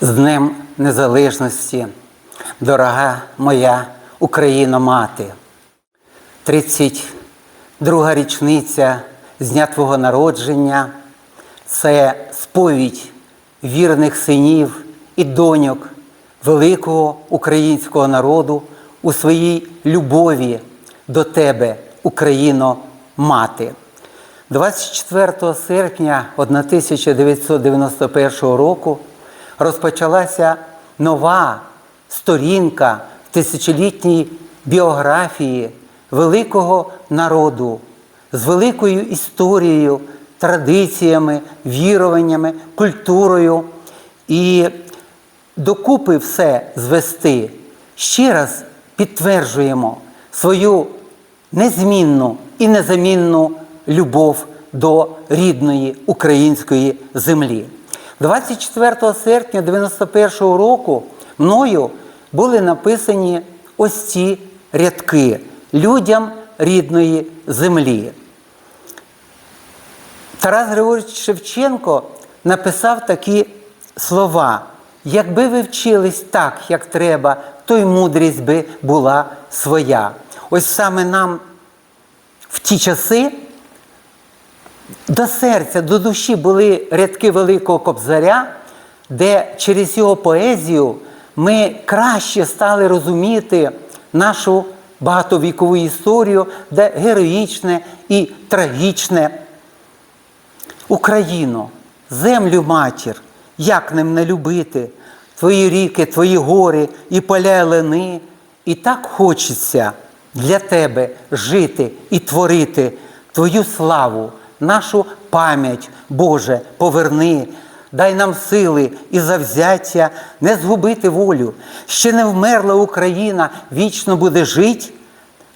З Днем Незалежності, дорога моя Україно мати, 32 річниця з дня Твого народження це сповідь вірних синів і доньок великого українського народу у своїй любові до Тебе, Україно мати. 24 серпня 1991 року розпочалася нова сторінка в тисячолітній біографії великого народу з великою історією, традиціями, віруваннями, культурою. І докупи все звести, ще раз підтверджуємо свою незмінну і незамінну любов до рідної української землі. 24 серпня 91 року мною були написані ось ці рядки людям рідної землі. Тарас Григорович Шевченко написав такі слова. Якби ви вчились так, як треба, то й мудрість би була своя. Ось саме нам в ті часи до серця, до душі були рядки Великого Кобзаря, де через його поезію ми краще стали розуміти нашу багатовікову історію, де героїчне і трагічне. Україно, землю матір, як ним не любити, твої ріки, твої гори і поля лени. І так хочеться для тебе жити і творити Твою славу, нашу пам'ять, Боже, поверни, дай нам сили і завзяття не згубити волю. Ще не вмерла Україна, вічно буде жить.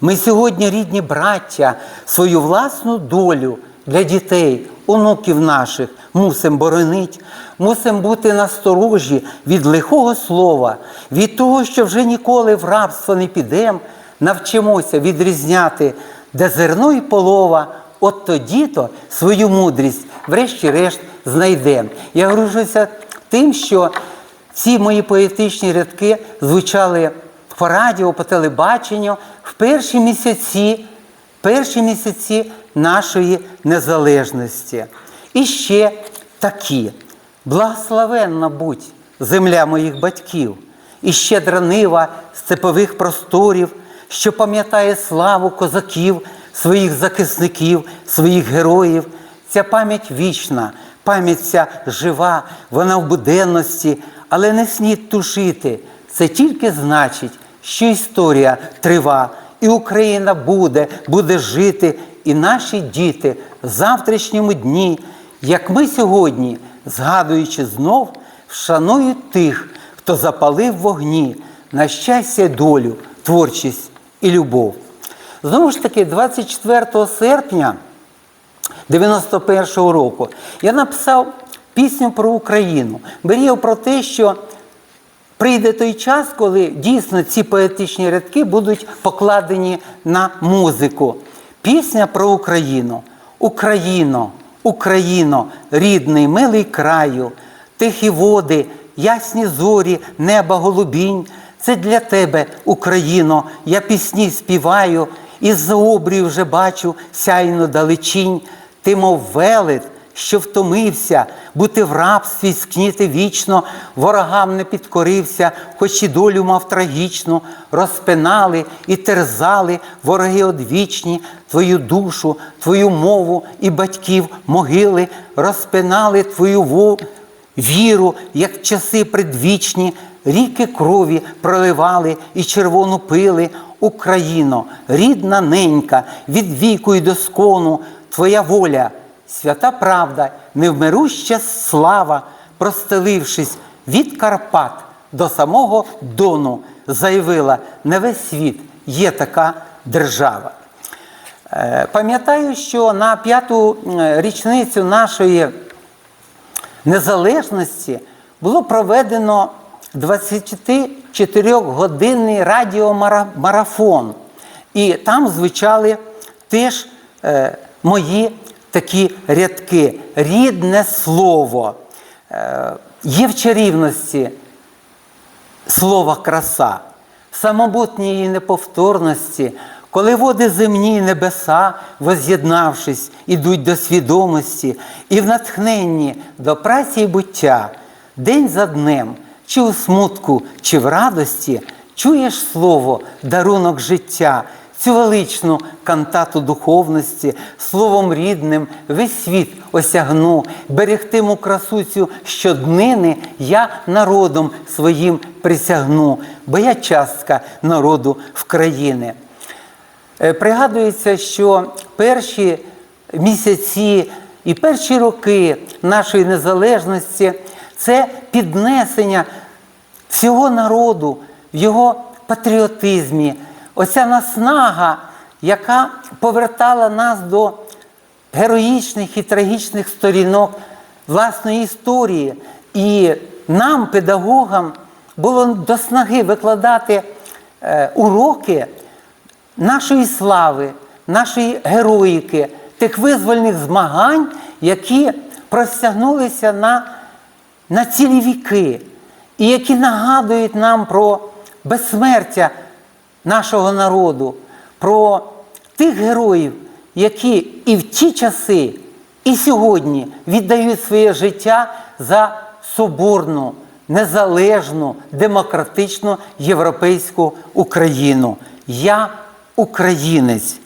Ми сьогодні, рідні браття, свою власну долю для дітей, онуків наших мусимо боронить, мусимо бути насторожі від лихого слова, від того, що вже ніколи в рабство не підемо, навчимося відрізняти, де зерно і полова, от тоді-то свою мудрість, врешті-решт, знайдемо. Я гружуся тим, що ці мої поетичні рядки звучали по радіо, по телебаченню в перші місяці, перші місяці нашої незалежності. І ще такі. Благословенна будь земля моїх батьків, і щедра нива степових просторів, що пам'ятає славу козаків, своїх захисників, своїх героїв. Ця пам'ять вічна, пам'ять ця жива, вона в буденності, але не слід тушити. Це тільки значить, що історія трива, і Україна буде, буде жити, і наші діти в завтрашньому дні, як ми сьогодні, згадуючи знов, вшанують тих, хто запалив вогні на щастя, долю, творчість і любов. Знову ж таки, 24 серпня 91-го року я написав пісню про Україну. Мріяв про те, що прийде той час, коли дійсно ці поетичні рядки будуть покладені на музику. Пісня про Україну. Україно, Україно, рідний, милий краю, тихі води, ясні зорі, неба голубінь. Це для тебе, Україно, я пісні співаю, із-за обрію вже бачу сяйну далечінь. Ти, мов велет, що втомився, бути в рабстві, скніти вічно, ворогам не підкорився, хоч і долю мав трагічну, розпинали і терзали вороги одвічні, твою душу, твою мову і батьків могили, розпинали твою вову віру, як часи предвічні, ріки крові проливали і червону пили. Україно, рідна ненька, від віку й до скону, твоя воля, свята правда, невмируща слава, простелившись від Карпат до самого Дону, заявила, не весь світ є така держава. Е, Пам'ятаю, що на п'яту річницю нашої незалежності було проведено 24-годинний радіомарафон. І там звучали теж е, мої такі рядки. Рідне слово. Е, є в чарівності слова краса, в самобутній неповторності, коли води земні і небеса, воз'єднавшись, ідуть до свідомості і в натхненні до праці і буття, день за днем, чи у смутку, чи в радості, чуєш слово, дарунок життя, цю величну кантату духовності, словом рідним весь світ осягну, берегтиму красу цю щоднини я народом своїм присягну, бо я частка народу в країни. Е, Пригадується, що перші місяці і перші роки нашої незалежності це піднесення всього народу в його патріотизмі, оця наснага, яка повертала нас до героїчних і трагічних сторінок власної історії. І нам, педагогам, було до снаги викладати е, уроки нашої слави, нашої героїки, тих визвольних змагань, які простягнулися на, на цілі віки, і які нагадують нам про безсмертя нашого народу, про тих героїв, які і в ті часи, і сьогодні віддають своє життя за соборну, незалежну, демократичну європейську Україну. Я українець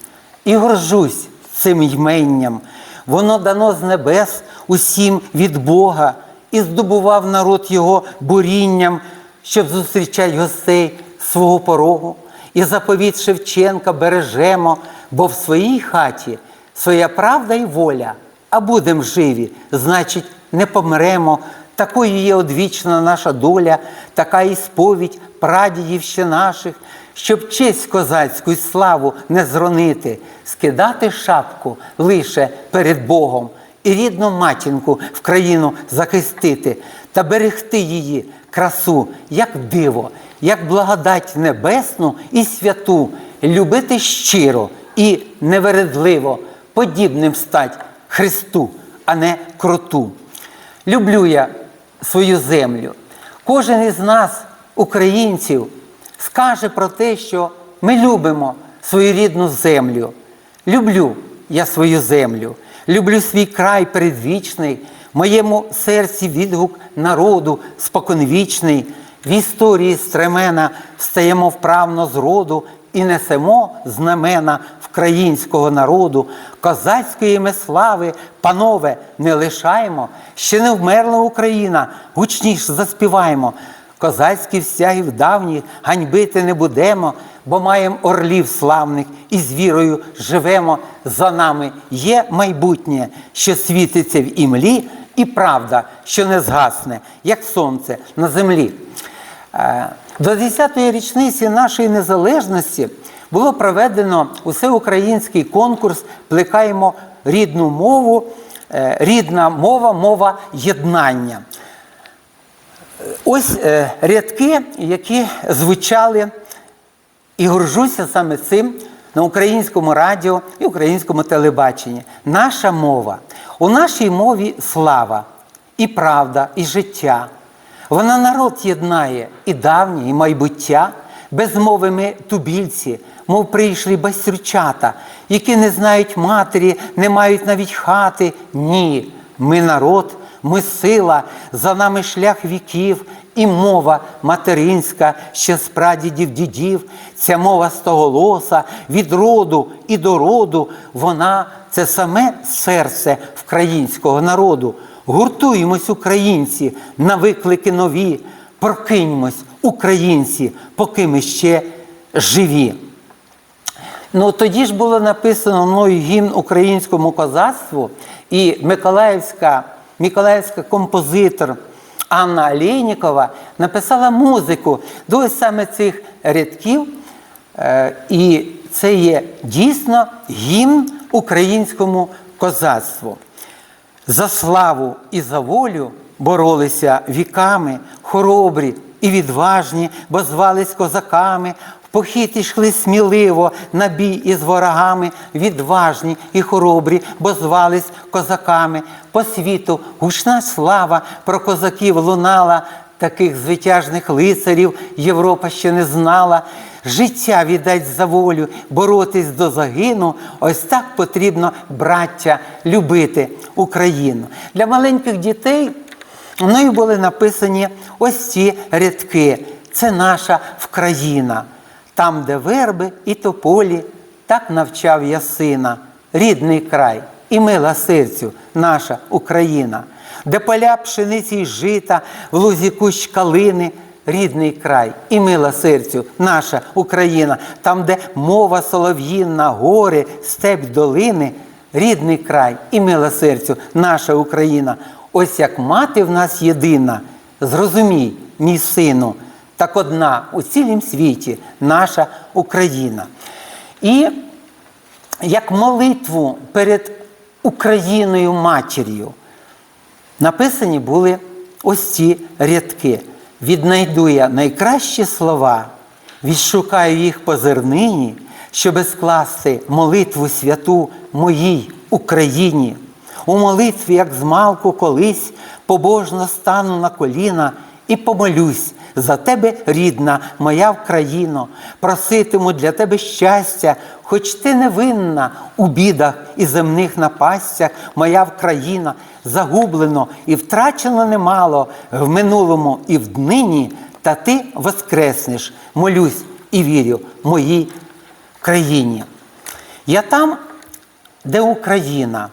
і горжусь цим йменням. Воно дано з небес усім від Бога, і здобував народ його бурінням, щоб зустрічать гостей свого порогу. І заповіт Шевченка бережемо, бо в своїй хаті своя правда і воля, а будем живі, значить, не помремо. Такою є одвічна наша доля, така і сповідь прадідів ще наших, щоб честь козацьку й славу не зронити, скидати шапку лише перед Богом і рідну матінку в країну захистити та берегти її красу, як диво, як благодать небесну і святу, любити щиро і невередливо, подібним стать Христу, а не кроту. Люблю я свою землю. Кожен із нас, українців, скаже про те, що ми любимо свою рідну землю. Люблю я свою землю, люблю свій край передвічний, моєму серці відгук народу споконвічний. В історії стремена встаємо вправно з роду і несемо знамена українського народу, козацької ми слави, панове, не лишаємо, ще не вмерла Україна, гучніш заспіваємо. Козацьких стягів давніх ганьбити не будемо, бо маємо орлів славних і з вірою живемо. За нами є майбутнє, що світиться в імлі, і правда, що не згасне, як сонце на землі. Е, До 10-ї річниці нашої незалежності було проведено усеукраїнський конкурс Плекаємо рідну мову, е, рідна мова, мова єднання. Ось е, рядки, які звучали і горжуся саме цим на українському радіо і українському телебаченні. Наша мова. У нашій мові слава, і правда, і життя. Вона народ єднає і давнє, і майбуття. Без мови ми тубільці, мов прийшлі бастрючата, які не знають матері, не мають навіть хати. Ні, ми народ, ми сила, за нами шлях віків, і мова материнська, ще з прадідів дідів, ця мова стоголоса, від роду і до роду, вона це саме серце українського народу. Гуртуємось, українці, на виклики нові, прокиньмось, українці, поки ми ще живі. Ну тоді ж було написано мною гімн українському козацтву, і Миколаївська, Миколаївська композитор Анна Олейнікова написала музику до саме цих рядків. Е, І це є дійсно гімн українському козацтву. За славу і за волю боролися віками, хоробрі і відважні, бо звались козаками, похід ішли сміливо на бій із ворогами, відважні і хоробрі, бо звались козаками. По світу гучна слава про козаків лунала, таких звитяжних лицарів Європа ще не знала. Життя віддать за волю, боротись до загину. Ось так потрібно, браття, любити Україну. Для маленьких дітей мною були написані ось ці рядки. Це наша Вкраїна. Там, де верби і тополі, так навчав я сина, рідний край і мила серцю наша Україна, де поля пшениці й жита, в лузі кущ калини, рідний край і мила серцю наша Україна, там, де мова солов'їнна, гори, степ долини, рідний край і мила серцю наша Україна. Ось як мати в нас єдина, зрозумій, мій сину, так одна у цілім світі наша Україна. І як молитву перед Україною матір'ю написані були ось ці рядки. Віднайду я найкращі слова, відшукаю їх по зернині, щоби скласти молитву святу моїй Україні. У молитві, як змалку колись, побожно стану на коліна і помолюсь за тебе, рідна, моя Вкраїно, проситиму для тебе щастя, хоч ти невинна у бідах і земних напастях, моя Вкраїна, загублено і втрачено немало в минулому і в днині, та ти воскреснеш, молюсь і вірю моїй країні. Я там, де Україна,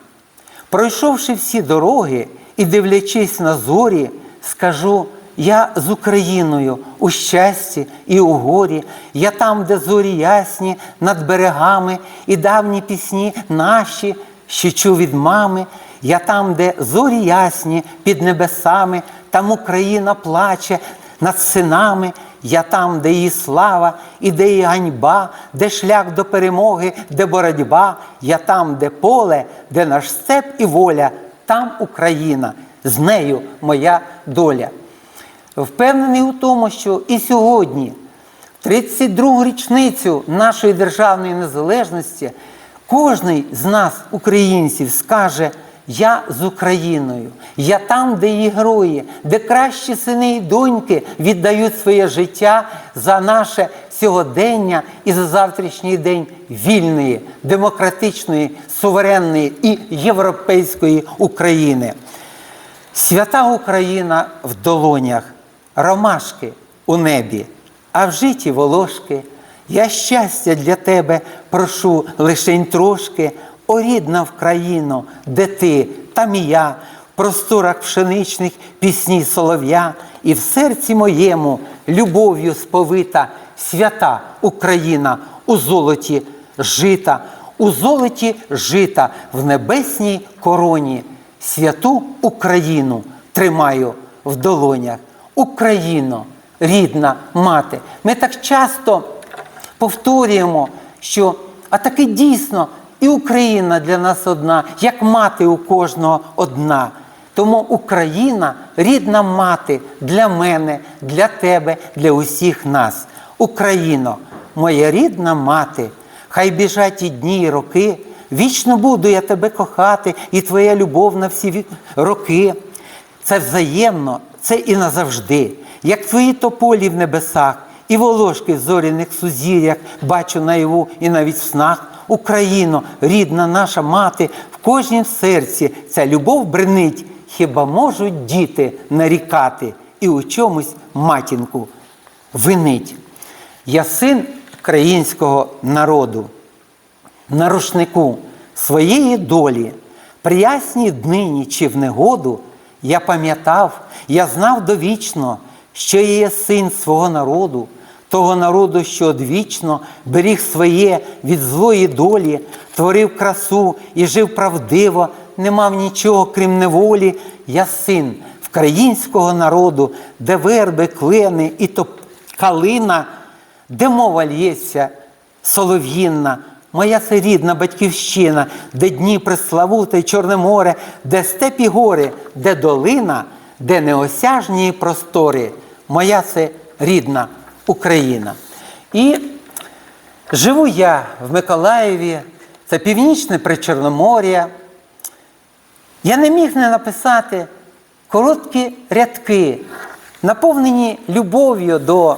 пройшовши всі дороги і дивлячись на зорі, скажу. Я з Україною у щасті і у горі, я там, де зорі ясні над берегами, і давні пісні наші, що чув від мами, я там, де зорі ясні під небесами, там Україна плаче над синами, я там, де її слава і де її ганьба, де шлях до перемоги, де боротьба, я там, де поле, де наш степ і воля, там Україна, з нею моя доля. Впевнений у тому, що і сьогодні, 32-гу річницю нашої державної незалежності, кожний з нас, українців, скаже: Я з Україною, я там, де її герої, де кращі сини і доньки віддають своє життя за наше сьогодення і за завтрашній день вільної, демократичної, суверенної і європейської України. Свята Україна в долонях, ромашки у небі, а в житті волошки. Я щастя для тебе прошу лишень трошки, о рідна Вкраїно, де ти, там і я, в просторах пшеничних пісні солов'я, і в серці моєму любов'ю сповита свята Україна у золоті жита, у золоті жита в небесній короні святу Україну тримаю в долонях. Україно, рідна мати. Ми так часто повторюємо, що а таки дійсно і Україна для нас одна, як мати у кожного одна. Тому Україна рідна мати для мене, для тебе, для усіх нас. Україно, моя рідна мати, хай біжать і дні, і роки. Вічно буду я тебе кохати, і твоя любов на всі роки. Це взаємно, це і назавжди. Як твої тополі в небесах, і волошки в зоряних сузір'ях бачу наяву і навіть в снах. Україно, рідна наша мати, в кожнім серці ця любов бренить. Хіба можуть діти нарікати і у чомусь матінку винить? Я син українського народу на рушнику своєї долі, при ясній днині чи в негоду, я пам'ятав, я знав довічно, що є син свого народу, того народу, що одвічно беріг своє від злої долі, творив красу і жив правдиво, не мав нічого, крім неволі. Я син українського народу, де верби, клени і топ калина, де мова лється солов'їнна, моя це рідна батьківщина, де Дніпр, Славута й Чорне море, де степі гори, де долина, де неосяжні простори. Моя це рідна Україна. І Живу я в Миколаєві, це північне Причорномор'я. Я не міг не написати короткі рядки, наповнені любов'ю до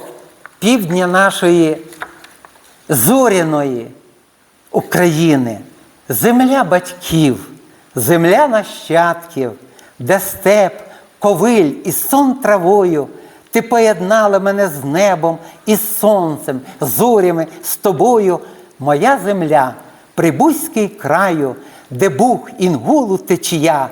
півдня нашої зоряної України, земля батьків, земля нащадків, де степ, ковиль і сон травою. Ти поєднала мене з небом і з сонцем, зорями з тобою, моя земля, прибузький краю, де бух інгулу течія.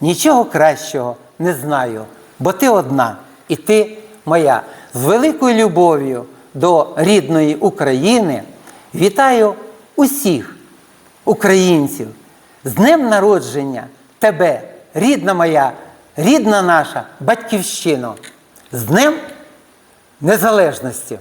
Нічого кращого не знаю, бо ти одна, і ти моя. З великою любов'ю до рідної України вітаю усіх українців з днем народження тебе, рідна моя, рідна наша батьківщина, з Днем Незалежності.